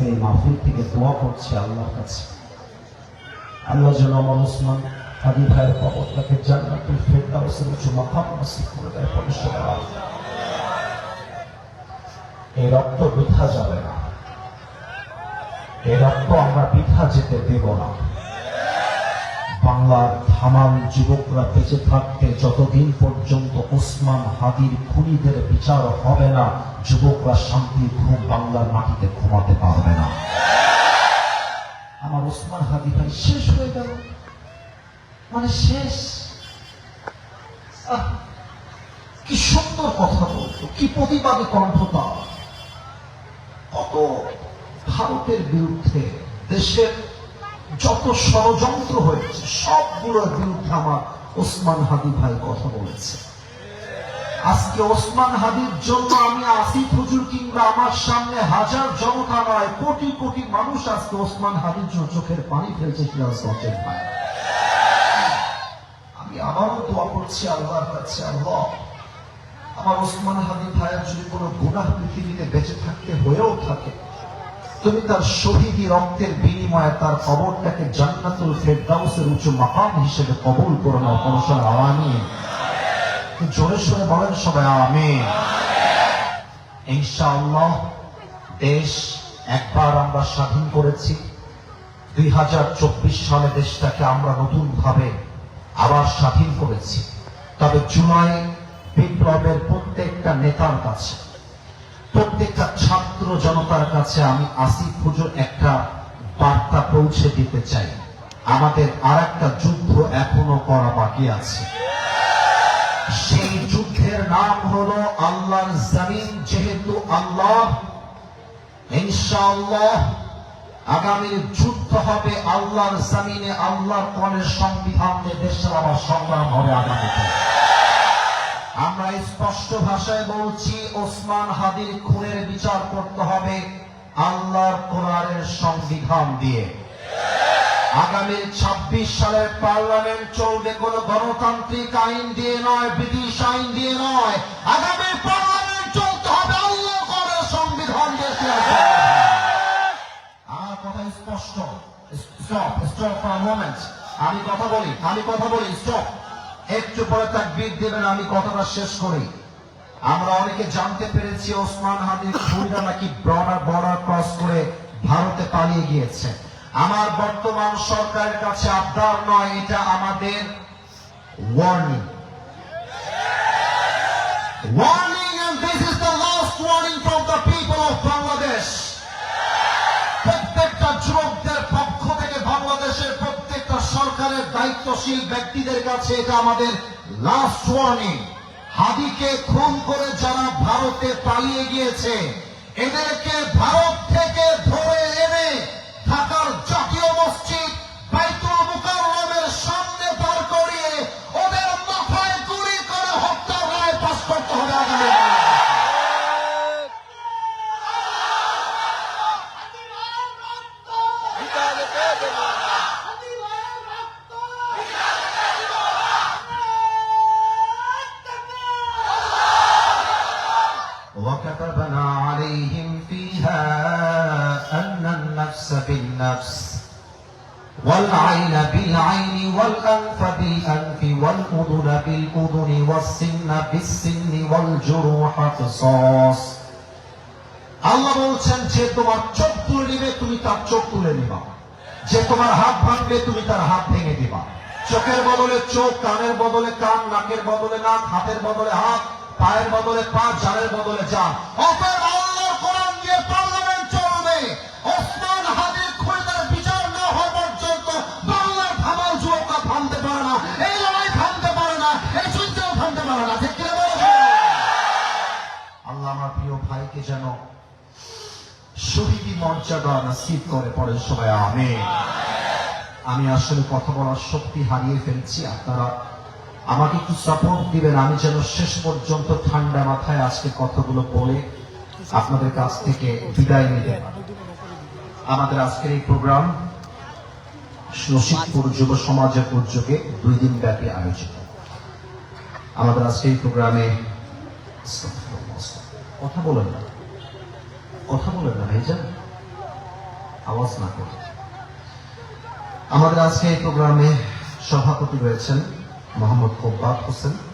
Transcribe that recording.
আজকে এই মাহফিল থেকে দোয়া করছি আল্লাহর কাছে। আল্লাহ যেন আমার ওসমান হাদি ভাইয়ের কবরটাকে জান্নাতুল ফেরদাউসের উঁচু মাকাম নসিব করে দেয় পরিষেবা এই রক্ত বৃথা যাবে না। এই রক্ত আমরা বৃথা যেতে দেব না। বাংলার ধামাল যুবকরা বেঁচে থাকতে যতদিন পর্যন্ত ওসমান হাদির খুনিদের বিচার হবে না, যুবকরা শান্তির ঘুম বাংলার মাটিতে ঘুমাতে পারবে না। আমার ওসমান হাদি ভাই শেষ হয়ে গেল। মানে শেষ। কি সুন্দর কথা বলতো কি প্রতিবাদী কণ্ঠতা কত ভারতের বিরুদ্ধে দেশের যত ষড়যন্ত্র হয়েছে, সবগুলোর বিরুদ্ধে আমার ওসমান হাদি ভাই কথা বলেছে। আজকে ওসমান হাদির জন্য আমি আসিফ হুজুর কিংবা আমার সামনে হাজার জনতা নয়, কোটি কোটি মানুষ আজকে ওসমান হাদির জন্য চোখের পানি ফেলছে সিরাজগঞ্জের ভাই আমি আবারও দোয়া করছি আল্লাহর কাছে, আল্লাহ, আমার ওসমান হাদি ভাইয়ের যদি কোনো গুনাহ পৃথিবীতে বেঁচে থাকতে হয়েও থাকে তুমি তার শহীদি রক্তের বিনিময়ে তার কবরটাকে জান্নাতুল ফেরদাউসের উঁচু মাকাম হিসেবে কবুল করে নাও সময় আওয়ামি জোরে সরে বলেন সবাই আমি ইনশাআল্লাহ, দেশ একবার আমরা স্বাধীন করেছি। দুই হাজার চব্বিশ সালে দেশটাকে আমরা নতুন ভাবে আবার স্বাধীন করেছি। তবে জুলাই বিপ্লবের প্রত্যেকটা নেতার কাছে, প্রত্যেকটা ছাত্র জনতার কাছে আমি আসিফ হুজুর একটা বার্তা পৌঁছে দিতে চাই। আমাদের আর একটা যুদ্ধ এখনও করা বাকি আছে। সেই যুদ্ধের নাম হলো আল্লাহর জমিন, যেহেতু আল্লাহ, ইনশাআল্লাহ আগামীর যুদ্ধ হবে আল্লাহর জমিনে, আল্লাহর কোরআনের সংবিধান দেশের আবার সংগ্রাম হবে আগামীতে। আমরা স্পষ্ট ভাষায় বলছি, ওসমান হাদির খুনের বিচার করতে হবে আল্লাহর কোরআনের সংবিধান দিয়ে। আগামী ২৬ সালের পার্লামেন্ট চলবে কোন গণতান্ত্রিক আইন দিয়ে নয়, ব্রিটিশ আইন দিয়ে নয়। আগামী পার্লামেন্ট চলতে হবে আল্লাহ কোরআনের সংবিধান দিয়ে। আমার কথা স্পষ্ট। স্টপ স্টপ আমি কথা বলি, আমি কথা বলি, স্টপ। একটু পরে তাকবীর দেবেন, আমি কথাটা শেষ করি। আমরা অনেকে জানতে পেরেছি ওসমান হাদির খুনিরা নাকি বর্ডার বর্ডার ক্রস করে ভারতে পালিয়ে গিয়েছে। আমার বর্তমান সরকারের কাছে আবদার নয়, এটা আমাদের ওয়ার্নিং ওয়ার্নিং দায়িত্বশীল ব্যক্তিদের কাছে এটা আমাদের লাস্ট ওয়ার্নিং হাদিকে খুন করে যারা ভারতে পালিয়ে গিয়েছে, এদেরকে ভারত থেকে ধরে এনে ঢাকার জাতীয় মসজিদ আগামী وكتبنا عليهم فيها أن النفس بالنفس والعين بالعين والأنف بالأنف والأذن بالأذن والسن بالسن والجروح قصاص আল্লাহ বলছেন যে তোমার চোখ তুলে নিবে তুমি তার চোখ তুলে নিবা যে তোমার হাত ভাঙবে তুমি তার হাত ভেঙে দিবা চোখের বদলে চোখ কানের বদলে কান নাকের বদলে নাক হাতের বদলে হাত পায়ের বদলে পা জানের বদলে জান অতএব আল্লাহর কোরআন দিয়ে পার্লামেন্ট চলবে। ওসমান বিচার না হওয়া পর্যন্ত বাংলার যুবকরা থামতে পারে না, এই লড়াই থামতে পারে না, এই থামতে পারে না। ঠিক কিনা? আল্লাহ আমার প্রিয় ভাইকে যেন শহীদি মর্যাদা নাসিব করে পরে সবাই আমি আমি আসলে কথা বলার শক্তি হারিয়ে ফেলছি, আপনারা আমাকে একটু সাপোর্ট দিবেন, আমি যেন শেষ পর্যন্ত ঠান্ডা মাথায় আজকে কথাগুলো বলে আপনাদের কাছ থেকে বিদায় নিতে। আমাদের আজকের এই প্রোগ্রাম রশিদপুর যুব সমাজের উদ্যোগে দুই দিন ব্যাপী আয়োজিত। আমাদের আজকে এই প্রোগ্রামে কথা বলেন না। কথা বলেন না, ভাইজান। আওয়াজ না করে। আমাদের আজকে এই প্রোগ্রামে সভাপতি রয়েছেন মোহাম্মদ কোব্বাব হোসেন।